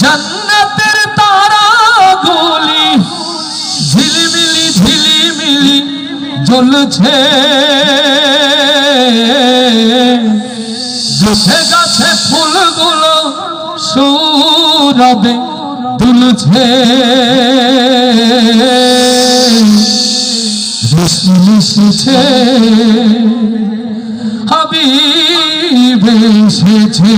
জান্নাতের তারা গুলি ঝিলিমিলি ঝিলিমিলি জ্বলছে। গাছে গাছে ফুলগুলো সুরবে দুলছে। এসেছে হাবিব এসেছে।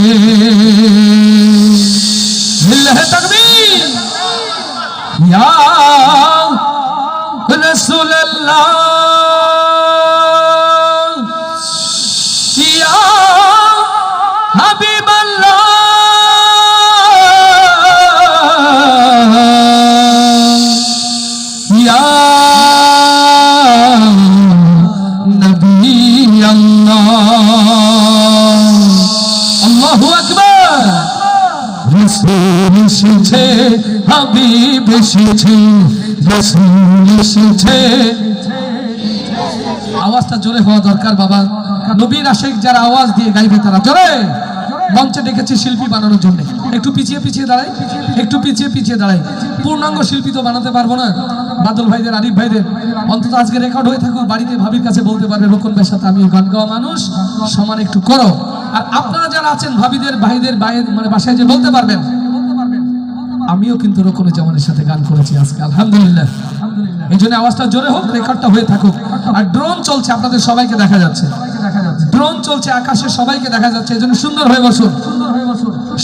আওয়াজটা জোরে হওয়া দরকার, বাবা। নবীর আশেক যারা আওয়াজ দিয়ে গাইবে তারা জোরে। মঞ্চে ডেকেছে শিল্পী বানানোর জন্য। একটু পিছিয়ে পিছিয়ে দাঁড়াই, একটু পিছিয়ে পিছিয়ে দাঁড়াই। পূর্ণাঙ্গ শিল্পী তো বানাতে পারব না। বাদল ভাইদের, আরিফ ভাইদের। অন্তত আজকে রেকর্ড হয়ে থাকুক, বাড়িতে ভাবির কাছে বলতে পারবে, রোকন ভাইয়ের সাথে আমি গান গাওয়া মানুষ, সমান একটু করো। আর আপনারা যারা আছেন, ভাবিদের, ভাইদের, ভাইয়ের মানে বাসায় যে বলতে পারবেন আমিও কিন্তু রোকনে জামানের সাথে গান করেছি আজকে, আলহামদুলিল্লাহ। এই জন্য আওয়াজটা জোরে হোক, রেকর্ডটা হয়ে থাকুক। আর ড্রোন চলছে, আপনাদের সবাইকে দেখা যাচ্ছে। ড্রোন চলছে, আকাশে সবাইকে দেখা যাচ্ছে। এই জন্য সুন্দর হয়ে বসুন।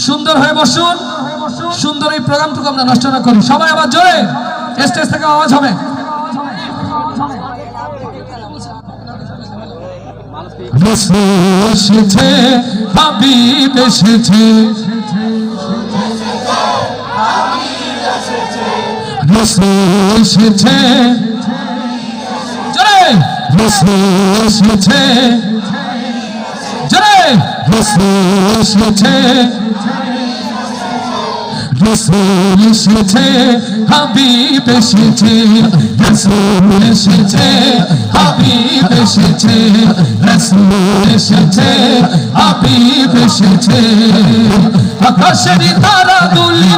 সুন্দর হয়ে বসুন। সুন্দর এই প্রোগ্রামটুকু আমরা নষ্ট না করি। সবাই আবার জোরে। স্টেজ থেকে আওয়াজ হবে। এসেছে হাবিব এসেছে। রসুল এসেছে জোরে রসুল এসেছে জোরে রসুল এসেছে রসুল এসেছে হাবিব এসেছে রসুল এসেছে হাবিব এসেছে রসুল এসেছে হাবিব এসেছে আকাশের তারা গুলি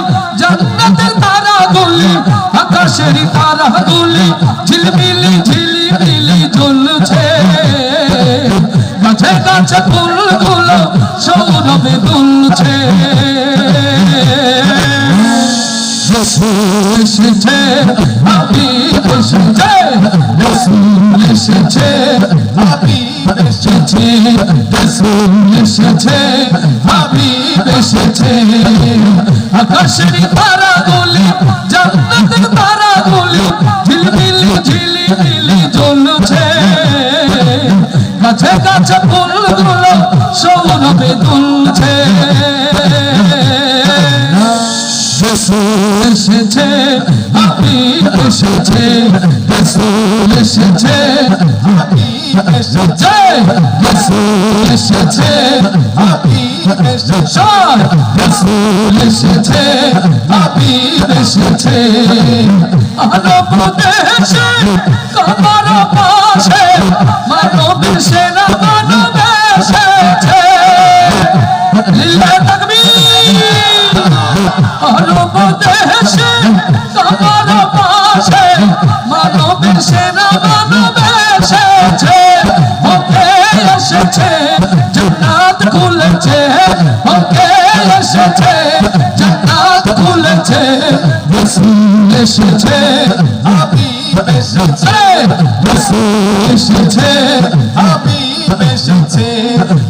আকাশের তারা গুলি ঝিলমিলি ঝিলিমিলি জ্বলছে গাছে গাছে ফুলগুলো সৌরভে দুলছে। তারা ঝিলমিলি ঝিলি জ্বলছে গাছে গাছে ফুলগুলো সৌরভে দুলছে এসেছে আপনি এসেছে এসেছে আপনি এসেছে। রসুল এসেছে হাবিব এসেছে রসুল এসেছে হাবিব এসেছে মানব দেশে কবর পাশে মানব সেনা মানব এসেছে লিল্লাহ তাকবীর মানব দেশে কবর জান্নাত খুলেছে ওকে এসেছে, জান্নাত খুলেছে, রসুল এসেছে, হাবিব এসেছে, রসুল এসেছে, হাবিব এসেছে,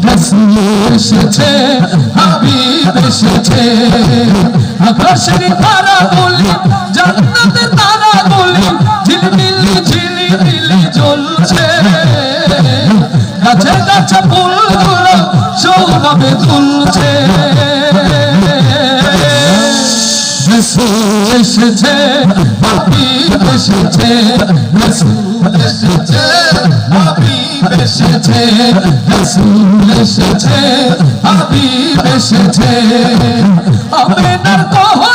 রসুল এসেছে, হাবিব এসেছে। আকাশের তারা বলি জান্নাতের তারা গাছে গাছে ফুলগুলো সৌরভে তুলছে। এসেছে হাবিব এসেছে এসেছে হাবিব এসেছে এসেছে এসেছে। আমেনার কোহলে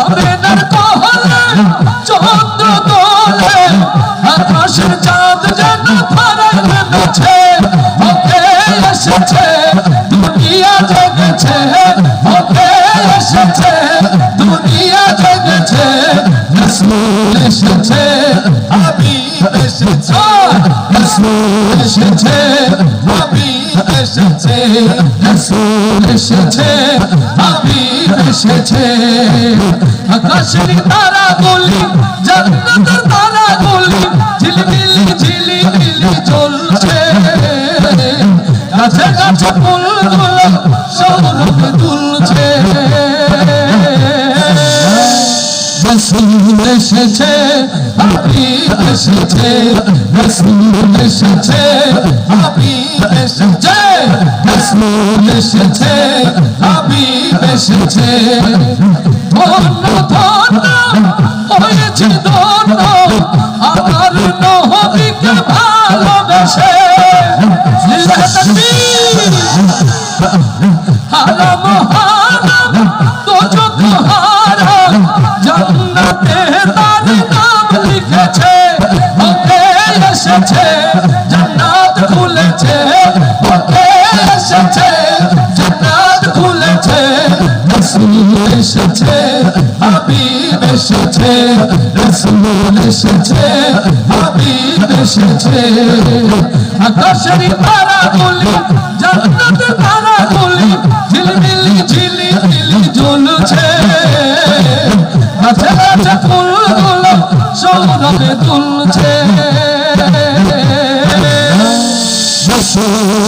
আমেনার কহলে, চন্দ্র দোলে আকাশের চাঁদ যেন ফারাই নেমেছে ওকে এসেছে, দুনিয়া জেগেছে ওকে এসেছে, দুনিয়া জেগেছে, রসুল এসেছে আবি এসেছে, রসুল এসেছে। এসেছে, রসুল এসেছে, হাবিব এসেছে। আকাশের তারা গুলি জান্নাতের তারা গুলি ঝিলমিলি, ঝিলিমিলি জ্বলছে গাছে গাছে ফুলগুলো সৌরভ তুলছে। রসুল এসেছে, হাবিব এসেছে, রসুল এসেছে, হাবিব এসেছে। এসেছে হাবিব এসেছে। ধন্য ধন্য, হয়েছে ধন্য, আমার নহবিকে ভালোবেসে। হারাম হারাম হারাম নাম লিখেছে এসেছে। এসেছে, হাবিব এসেছে, রসুল এসেছে, হাবিব এসেছে। আকাশের তারা গুলি জান্নাত তারা গুলি ঝিলমিলি, ঝিলিমিলি জ্বলছে গাছে গাছে ফুলগুলো সৌরভে তুলছে।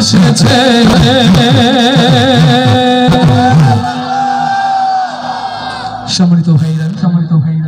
এসেছে সম্মানিত ভাইরা সম্মানিত ভাই